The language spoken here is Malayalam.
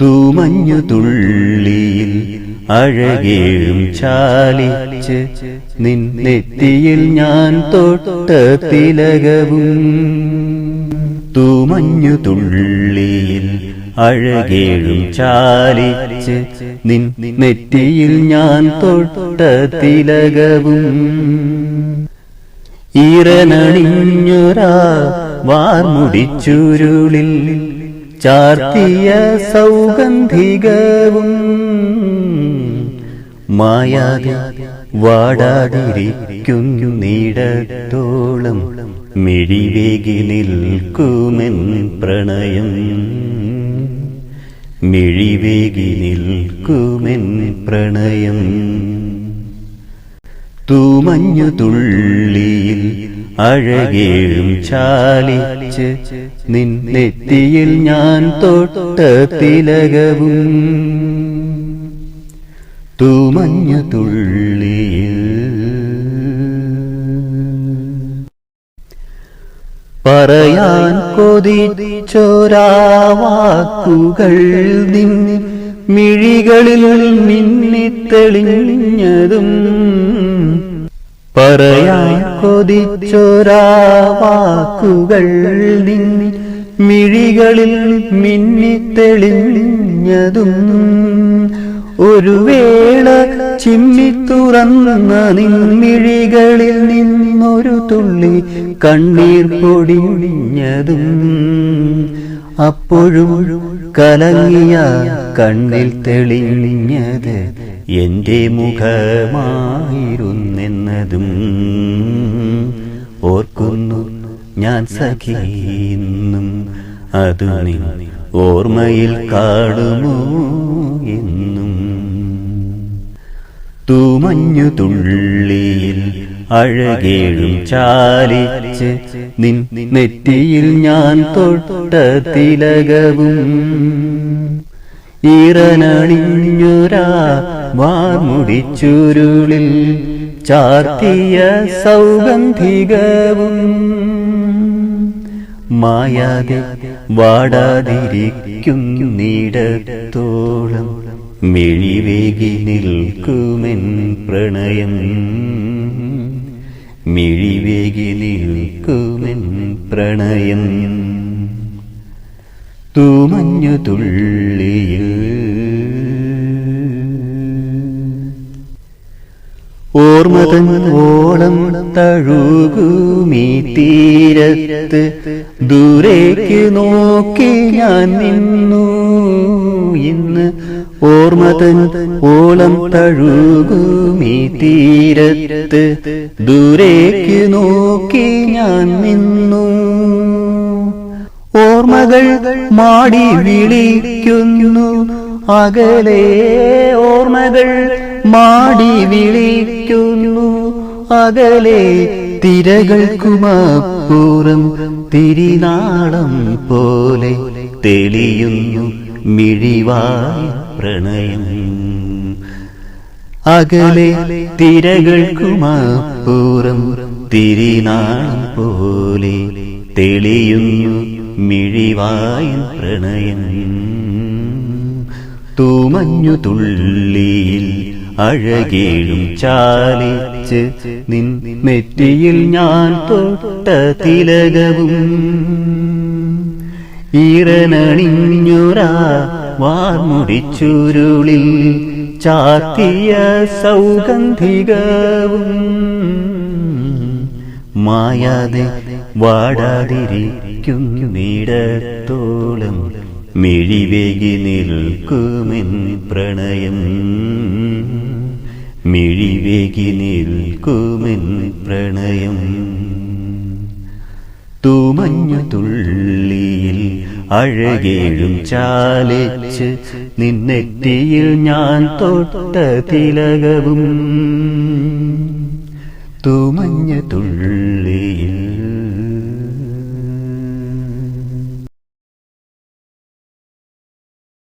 തൂമഞ്ഞു തുള്ളിയിൽ അഴകേഴും ചാലിച്ച് നിന്നെത്തിയിൽ ഞാൻ തൊട്ട തിലകവും. തൂമഞ്ഞു തുള്ളിയിൽ അഴകേഴും ചാലിച്ച് നിൻ നെറ്റിയിൽ ഞാൻ തൊട്ട തിലകവും. ഈറനണിഞ്ഞൊരാ വാർമുടിച്ചുരുളിൽ ചാർത്തിയ സൗഗന്ധികവും മായാതെ വാടാതിരിക്കുന്നു നീടത്തോളം മിഴിവേകി നിൽക്കുമെൻ പ്രണയം. മിഴിവേകി നിൽക്കുമെൻ പ്രണയം. തൂമഞ്ഞു തുള്ളിയിൽ അഴകേഴും ചാലിച്ച് നിന്നെത്തിയിൽ ഞാൻ തൊട്ട തിലകവും തൂമഞ്ഞ തുള്ളിയിൽ പറയാൻ കൊതിച്ചൊരാവാക്കുകൾ നിൻ മിഴികളിൽ മിന്നിത്തെളിഞ്ഞതും പറയാൻ കൊതിച്ചൊരാവാക്കുകൾ നിൻ മിഴികളിൽ മിന്നിത്തെളിഞ്ഞതും ഒരു വേള ചിമ്മിത്തുറന്ന നിൻമിഴികളിൽ നിന്നൊരു തുള്ളി കണ്ണീർ പൊടിഞ്ഞതും അപ്പോഴും കലങ്ങിയ കണ്ണിൽ തെളിഞ്ഞത് എന്റെ മുഖമായിരുന്നെന്നതും ഓർക്കുന്നു ഞാൻ സഖീന്നും അതു ഓർമ്മയിൽ കാണുമോ എന്നും. തൂമഞ്ഞു തുള്ളിയിൽ അഴകേഴും ചാലിച്ച് നിൻ നെറ്റിയിൽ ഞാൻ തൊട്ട തിലകവും. ഈറനണിഞ്ഞൊരാ വാമുടിച്ചുരുളിൽ ചാർത്തിയ സൗഗന്ധികവും. മായാതെ വാടാതിരിക്കുന്നിടത്തോളം മിഴിവേകി നിൽക്കുമെൻ പ്രണയം. മിഴിവേകി നിൽക്കുമെൻ പ്രണയം. തൂമഞ്ഞു തുള്ളിയിൽ. ഓർമ്മതൻ ഓളം തഴുകുമീ തീരത്ത്. ദൂരേക്ക് നോക്കി ഞാൻ നിന്നു. ഇന്ന് ഓർമ്മതൻ ഓളം തഴുകുമീ തീരത്ത്. ദൂരേക്ക് നോക്കി ഞാൻ നിന്നു. ഓർമ്മകൾ മാടി വിളിക്കുന്നു. അകലെ ഓർമ്മകൾ മാടി വിളിക്കുന്നു. അകലെ തിരകൾക്കുമപ്പുറം തിരിനാളം പോലെ തെളിയുന്നു മിഴിവായി പ്രണയം. അകലെ തിരകൾക്കുമപ്പുറം തിരിനാളം പോലെ തെളിയുന്നു മിഴിവായ പ്രണയം. തൂമഞ്ഞു തുള്ളിയിൽ അഴകേഴും ചാലിച്ച് നിൻ നെറ്റിയിൽ ഞാൻ തൊട്ട തിലകവും. ഈറനണിഞ്ഞുരാ വാർമുടിച്ചുരുളിൽ ചാത്തിയ സൗഗന്ധികവും. മായാതെ വാടാതിരിക്കുന്നിടത്തോളം മിഴിവേകി നിൽക്കുമെൻ പ്രണയം. മിഴിവേകി നിൽക്കുമെൻ പ്രണയം. തൂമഞ്ഞു തുള്ളിയിൽ അഴകേഴും ചാലിച്ച് നിന്നെത്തിയിൽ ഞാൻ തൊട്ട തിലകവും. തൂമഞ്ഞ തുള്ളിയിൽ